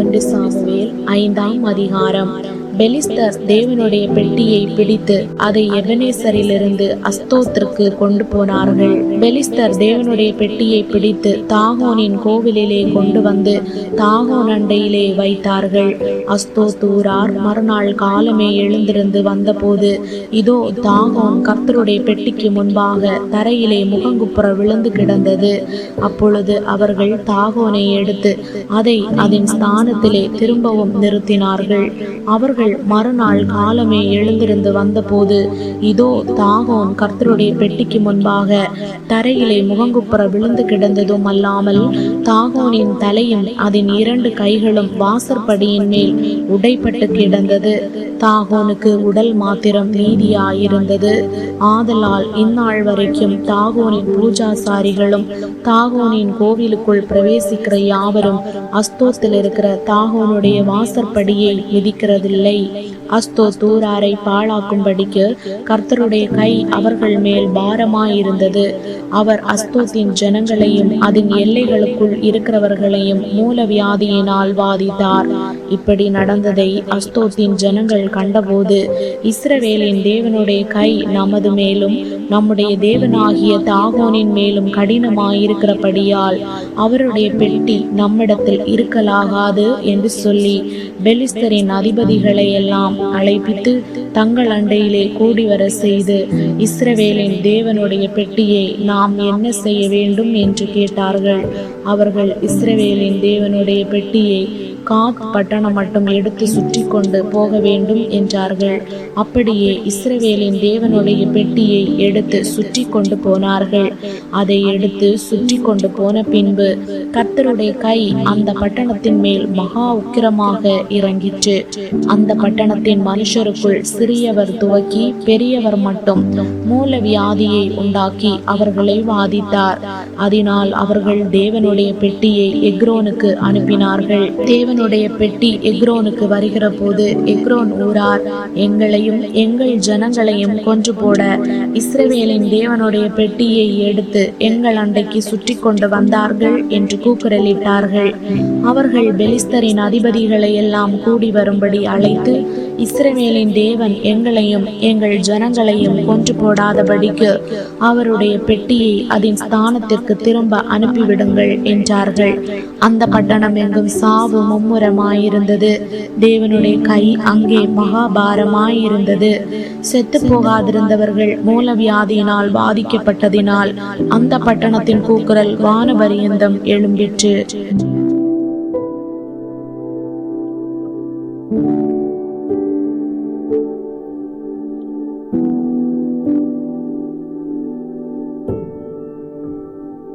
ஒன்று சாமுவேல் ஐந்தாம் அதிகாரம். பெலிஸ்தர் தேவனுடைய பெட்டியை பிடித்து அதை எபனேசரிலிருந்து அஸ்தோத்திற்கு கொண்டு போனார்கள். பெலிஸ்தர் தேவனுடைய பெட்டியை பிடித்து தாகோனின் கோவிலிலே கொண்டு வந்து தாகோன் அண்டையிலே வைத்தார்கள். அஸ்தோத்தூரார் மறுநாள் காலமே எழுந்திருந்து வந்தபோது இதோ தாகோன் கர்த்தருடைய பெட்டிக்கு முன்பாக தரையிலே முகங்குப்புற விழுந்து கிடந்தது. அப்பொழுது அவர்கள் தாகோனை எடுத்து அதை அதன் ஸ்தானத்திலே திரும்பவும் நிறுத்தினார்கள். அவர்கள் மறுநாள் காலமே எழுந்திருந்து வந்தபோது இதோ தாகோன் கர்த்தருடைய பெட்டிக்கு முன்பாக தரையிலே முகங்குப்புற விழுந்து கிடந்ததும் அல்லாமல் தாகோனின் தலையும் அதன் இரண்டு கைகளும் வாசற்படியின் மேல் உடைப்பட்டு கிடந்தது. தாகோனுக்கு உடல் மாத்திரம் நீதியாயிருந்தது. ஆதலால் இந்நாள் வரைக்கும் தாகோனின் பூஜாசாரிகளும் தாகோனின் கோவிலுக்குள் பிரவேசிக்கிற யாவரும் அஸ்தோத்தில் இருக்கிற தாகோனுடைய வாசற்படியை மிதிக்கிறதில்லை. அஸ்தோ தூராரை பாழாக்கும்படிக்கு கர்த்தருடைய கை அவர்கள் மேல் பாரமாயிருந்தது. அவர் அஸ்தோத்தின் ஜனங்களையும் அதன் எல்லைகளுக்குள் இருக்கிறவர்களையும் மூலவியாதியினால் வாதித்தார். இப்படி நடந்ததை அஸ்தோத்தின் ஜனங்கள் கண்டபோது இஸ்ரவேலின் தேவனுடைய கை நமது மேலும் நம்முடைய தேவனாகிய தாகோனின் மேலும் கடினமாயிருக்கிறபடியால் அவருடைய பெட்டி நம்மிடத்தில் இருக்கலாகாது என்று சொல்லி பெலிஸ்தரின் அதிபதிகளை எல்லாம் அழைப்பித்து தங்கள் அண்டையிலே கூடி வர செய்து இஸ்ரவேலின் தேவனுடைய பெட்டியை நாம் என்ன செய்ய வேண்டும் என்று கேட்டார்கள். அவர்கள் இஸ்ரவேலின் தேவனுடைய பெட்டியை காக் பட்டணம் மட்டும் எடுத்து சுற்றி கொண்டு போக வேண்டும் என்றார்கள். அப்படியே இஸ்ரவேலின் தேவனுடைய பெட்டியை எடுத்து சுற்றி கொண்டு போனார்கள். அதை எடுத்து சுற்றி கொண்டு போன பின்பு கர்த்தருடைய கை அந்த பட்டணத்தின் மேல் மகா உக்கிரமாக இறங்கிற்று. அந்த பட்டணத்தின் மனுஷருக்குள் சிறியவர் துவக்கி பெரியவர் மட்டும் மூல வியாதியை உண்டாக்கி அவர்களை வாதித்தார். அதனால் அவர்கள் தேவனுடைய பெட்டியை எக்ரோனுக்கு அனுப்பினார்கள். தேவனுடைய பெட்டி எக்ரோனுக்கு வருகிற போது எக்ரோன் ஊரார் எங்களையும் எங்கள் ஜனங்களையும் கொன்று போட இஸ்ரவேலின் தேவனுடைய பெட்டியை எடுத்து எங்கள் அண்டைக்கு சுற்றி கொண்டு வந்தார்கள் என்று கூக்குரலிட்டார்கள். அவர்கள் பெலிஸ்தரின் அதிபதிகளை எல்லாம் கூடி வரும்படி அழைத்து இஸ்ரவேலின் தேவன் எங்களையும் எங்கள் ஜனங்களையும் கொன்று போடாதபடிக்கு அவருடைய பெட்டியை அதன் ஸ்தானத்திற்கு திரும்ப அனுப்பிவிடுங்கள் என்றார்கள். அந்த பட்டணம் எங்கும் சாவு மும்முரமாயிருந்தது. தேவனுடைய கை அங்கே மகாபாரமாயிருந்தது. செத்து போகாதிருந்தவர்கள் மூலவியாதியினால் பாதிக்கப்பட்டதினால் அந்த பட்டணத்தின் கூக்குரல் வானபரியந்தம் எழும்பிற்று. thank you